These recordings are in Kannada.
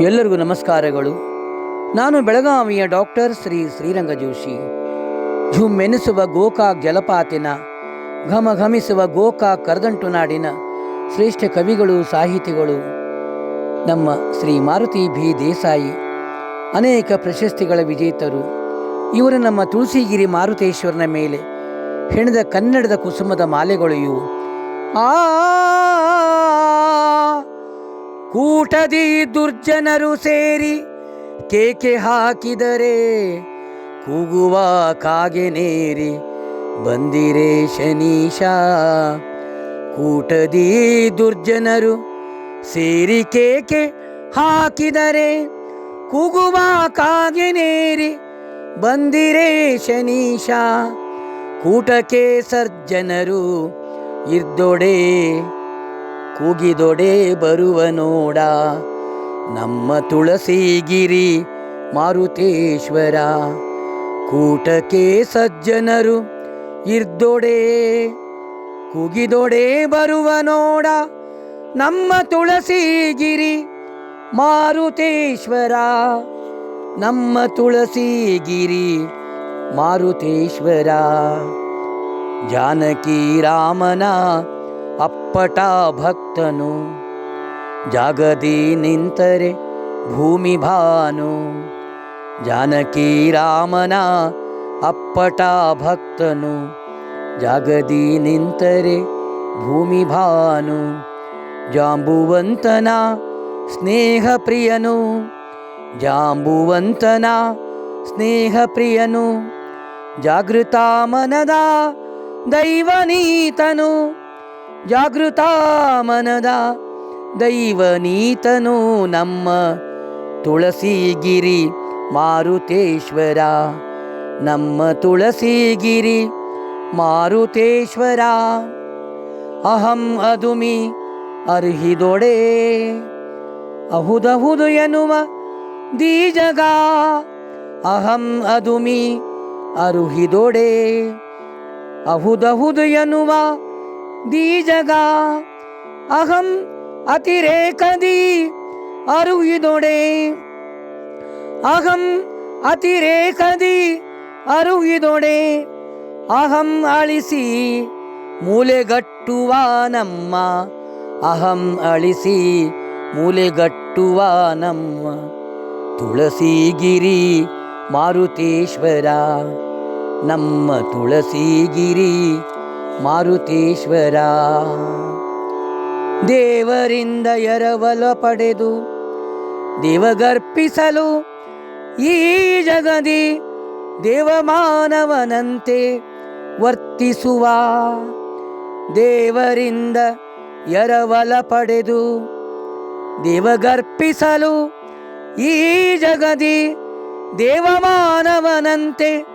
ಎಲ್ಲರಿಗೂ ನಮಸ್ಕಾರಗಳು. ನಾನು ಬೆಳಗಾವಿಯ ಡಾಕ್ಟರ್ ಶ್ರೀ ಶ್ರೀರಂಗ ಜೋಶಿ. ಝುಮ್ಮೆನಿಸುವ ಗೋಕಾಕ್ ಜಲಪಾತಿನ ಘಮ ಘಮಿಸುವ ಗೋಕಾಕ್ ಕರದಂಟು ನಾಡಿನ ಶ್ರೇಷ್ಠ ಕವಿಗಳು, ಸಾಹಿತಿಗಳು, ನಮ್ಮ ಶ್ರೀ ಮಾರುತಿ ಭಿ ದೇಸಾಯಿ, ಅನೇಕ ಪ್ರಶಸ್ತಿಗಳ ವಿಜೇತರು, ಇವರು ನಮ್ಮ ತುಳಸಿಗಿರಿ ಮಾರುತೇಶ್ವರನ ಮೇಲೆ ಹೆಣದ ಕನ್ನಡದ ಕುಸುಮದ ಮಾಲೆಗಳು ಇವು ಆ ಕೂಟದಿ ದುರ್ಜನರು ಸೇರಿ ಕೇಕೆ ಹಾಕಿದರೆ ಕೂಗುವ ಕಾಗೆ ನೇರಿ. ಬಂದಿರೆ ಶನೀಶ, ಕೂಟದಿ ದುರ್ಜನರು ಸೇರಿ ಕೇಕೆ ಹಾಕಿದರೆ ಕೂಗುವ ಕಾಗೆ ನೇರಿ. ಬಂದಿರೆ ಶನೀಶ, ಕೂಟಕ್ಕೆ ಸರ್ಜನರು ಇರ್ದೊಡೆ. ಕೂಗಿದೊಡೆ ಬರುವ ನೋಡ. ನಮ್ಮ ತುಳಸಿಗಿರಿ ಮಾರುತೇಶ್ವರ. ಕೂಟಕ್ಕೆ ಸಜ್ಜನರು ಇರ್ದೊಡೆ. ಕುಗಿದೊಡೆ ಬರುವ ನೋಡ. ನಮ್ಮ ತುಳಸಿಗಿರಿ ಮಾರುತೇಶ್ವರ. ನಮ್ಮ ತುಳಸಿಗಿರಿ ಮಾರುತೇಶ್ವರ. ಜಾನಕಿ ರಾಮನ ಅಪ್ಪಟ ಭಕ್ತನು. ಜಾಗದಿ ನಿಂತರೆ ಭೂಮಿ ಭಾನು. ಜಾನಕಿ ರಾಮನ ಅಪ್ಪಟ ಭಕ್ತನು. ಜಾಗದಿ ನಿಂತರೆ ಭೂಮಿ ಭಾನು. ಜಾಂಬುವಂತನ ಸ್ನೇಹ ಪ್ರಿಯನು ಜಾಂಬುವಂತನ ಸ್ನೇಹ ಪ್ರಿಯನು ಜಾಗೃತ ಮನದ ದೈವನೀತನು. ಜಾಗೃತ ಮನದ ದೈವನೀತನು ನಮ್ಮ ತುಳಸಿಗಿರಿ ಮಾರುತೇಶ್ವರ. ನಮ್ಮ ತುಳಸಿಗಿರಿ ಮಾರುತೇಶ್ವರ. ಅಹಂ ಅದುಮಿ ಅರ್ಹಿದೊಡೆ. ಅಹುದಹುದು ಎನ್ನುವ ದೀಜಗ ಅಹಂ ಅದುಮಿ ಅರುಹಿದೊಡೆ. ಅಹುದಹುದು ಎನ್ನುವ ದೀಜಗ ಅಹಂ ಅತಿರೇಕದಿ ಅರುಹಿದೊಡೆ ಅಹಂ ಅತಿರೇಕದಿ ಅರುಹಿದೊಡೆ ಅಹಂ ಅಳಿಸಿ ಮೂಲೆಗಟ್ಟುವ ನಮ್ಮ. ಅಹಂ ಅಳಿಸಿ ಮೂಲೆಗಟ್ಟುವ ನಮ್ಮ. ತುಳಸಿಗಿರಿ ಮಾರುತೇಶ್ವರ. ನಮ್ಮ ತುಳಸಿಗಿರಿ ಮಾರುತೇಶ್ವರ. ದೇವರಿಂದ ಎರವಲ ಪಡೆದು ದೇವಗರ್ಪಿಸಲು ಈ ಜಗದಿ ದೇವಮಾನವನಂತೆ ವರ್ತಿಸುವ. ದೇವರಿಂದ ಎರವಲ ಪಡೆದು ದೇವಗರ್ಪಿಸಲು ಈ ಜಗದಿ ದೇವಮಾನವನಂತೆ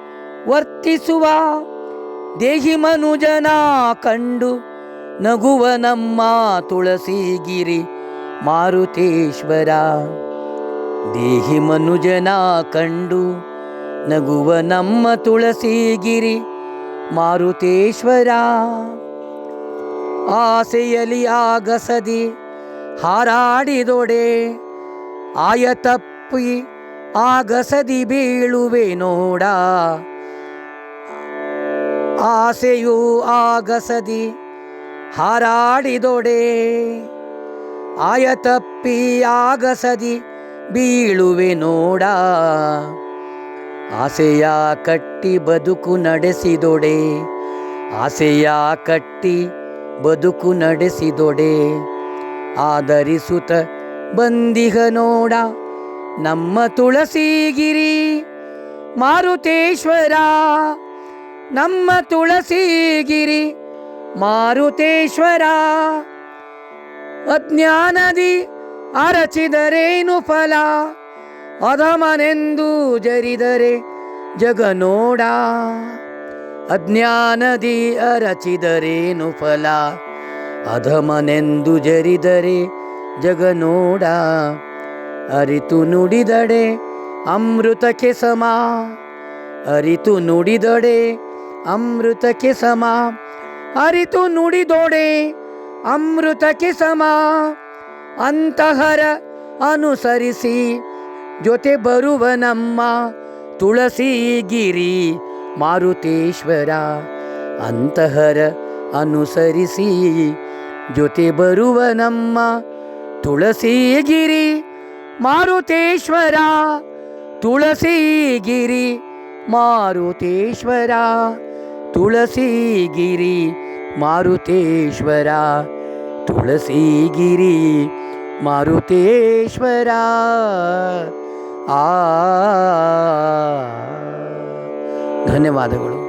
ವರ್ತಿಸುವ. ದೇಹಿ ಮನುಜನ ಕಂಡು ನಗುವ ನಮ್ಮ ತುಳಸಿಗಿರಿ ಮಾರುತೇಶ್ವರ. ದೇಹಿ ಮನುಜನ ಕಂಡು ನಗುವ ನಮ್ಮ ತುಳಸಿಗಿರಿ ಮಾರುತೇಶ್ವರ. ಆಸೆಯಲಿ ಆಗಸದಿ, ಹಾರಾಡಿದೊಡೆ ಆಯ ತಪ್ಪಿ ಆಗಸದಿ ಬೀಳುವೆ ನೋಡ. ಆಸೆಯು ಆಗಸದಿ. ಹಾರಾಡಿದೊಡೆ. ಆಯ ತಪ್ಪಿ ಆಗಸದಿ. ಬೀಳುವೆ ನೋಡ. ಆಸೆಯ ಕಟ್ಟಿ ಬದುಕು ನಡೆಸಿದೊಡೆ. ಆಸೆಯ ಕಟ್ಟಿ ಬದುಕು ನಡೆಸಿದೊಡೆ. ಆದರಿಸುತ್ತ ಬಂದಿಗ ನೋಡ. ನಮ್ಮ ತುಳಸಿಗಿರಿ ಮಾರುತೇಶ್ವರ. ನಮ್ಮ ತುಳಸಿಗಿರಿ ಮಾರುತೇಶ್ವರ, ಅಜ್ಞಾನದಿ ಅರಚಿದರೇನು ಫಲ? ಅಧಮನೆಂದು ಜರಿದರೆ ಜಗನೋಡ, ಅಜ್ಞಾನದಿ ಅರಚಿದರೇನು ಫಲ? ಅಧಮನೆಂದು ಜರಿದರೆ ಜಗನೋಡ, ಅರಿತು ನುಡಿದಡೆ ಅಮೃತಕ್ಕೆ ಸಮ ಅರಿತು ನುಡಿದಡೆ ಅಮೃತಕ್ಕೆ ಸಮ. ಅರಿತು ನುಡಿದೋಡೆ, ಅಮೃತಕ್ಕೆ ಸಮ. ಅಂತಹರ ಅನುಸರಿಸಿ ಜೊತೆ ಬರುವ ನಮ್ಮ ತುಳಸಿಗಿರಿ ಮಾರುತೇಶ್ವರ. ಅಂತಹರ ಅನುಸರಿಸಿ ಜೊತೆ ಬರುವ ನಮ್ಮ ತುಳಸಿಗಿರಿ ಮಾರುತೇಶ್ವರ. ತುಳಸಿಗಿರಿ ಮಾರುತೇಶ್ವರ. ತುಳಸಿಗಿರಿ ಮಾರುತೇಶ್ವರ ತುಳಸಿಗಿರಿ ಮಾರುತೇಶ್ವರ. ಆ ಧನ್ಯವಾದಗಳು.